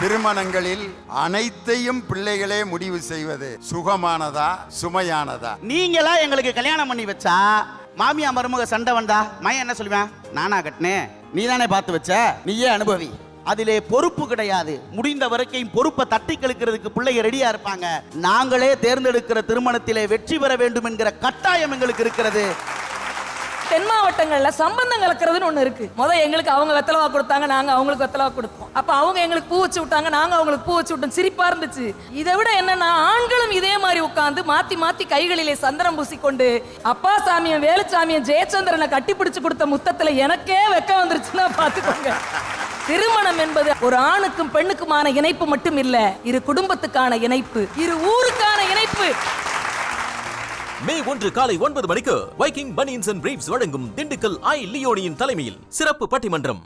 திருமணங்களில் அனைத்தையும் பிள்ளைகளே முடிவு செய்வது சுகமானதா சுமையானதா? நீங்களா எங்களுக்கு கல்யாணம் பண்ணி வச்சா? மாமியா மருமக சண்டை வந்தா மயன் என்ன சொல்லுவேன்? நானா கட்டினேன் நீ தானே பார்த்து வச்ச? நீயே அனுபவி. அதிலே பொறுப்பு கிடையாது. முடிந்த வரைக்கும் பொறுப்பை தட்டி கழிக்கிறதுக்கு பிள்ளைங்க ரெடியா இருப்பாங்க. நாங்களே தேர்ந்தெடுக்கிற திருமணத்திலே வெற்றி பெற வேண்டும் என்கிற கட்டாயம் எங்களுக்கு இருக்கிறது. தென் மாவட்டங்களில் சம்பந்தம் கலக்கிறதுன்னு ஒன்று இருக்குது முதல் எங்களுக்கு அவங்க வெத்தலவா கொடுத்தாங்க நாங்கள் அவங்களுக்கு வெத்தலவா கொடுப்போம் அப்போ அவங்க எங்களுக்கு பூ வச்சு விட்டாங்க நாங்கள் அவங்களுக்கு பூ வச்சு விட்டோம். சிரிப்பாக இருந்துச்சு. இதை விட என்னன்னா ஆண்களும் இதே மாதிரி உட்காந்து மாற்றி மாற்றி கைகளிலே சந்திரம் பூசிக்கொண்டு அப்பா சாமியும் வேலுச்சாமியும் ஜெயச்சந்திரனை கட்டிப்பிடிச்சு கொடுத்த முத்தத்தில் எனக்கே வெக்க வந்துருச்சுன்னா பார்த்துக்கோங்க. திருமணம் என்பது ஒரு ஆணுக்கும் பெண்ணுக்குமான இணைப்பு மட்டும் இல்ல இரு குடும்பத்துக்கான இணைப்பு இரு ஊருக்கான இணைப்பு. மே ஒன்று காலை ஒன்பது மணிக்கு வைக்கிங் பனியன்ஸ் அண்ட் பிரீப்ஸ் வழங்கும் திண்டுக்கல் ஐ லியோனியின் தலைமையில் சிறப்பு பட்டிமன்றம்.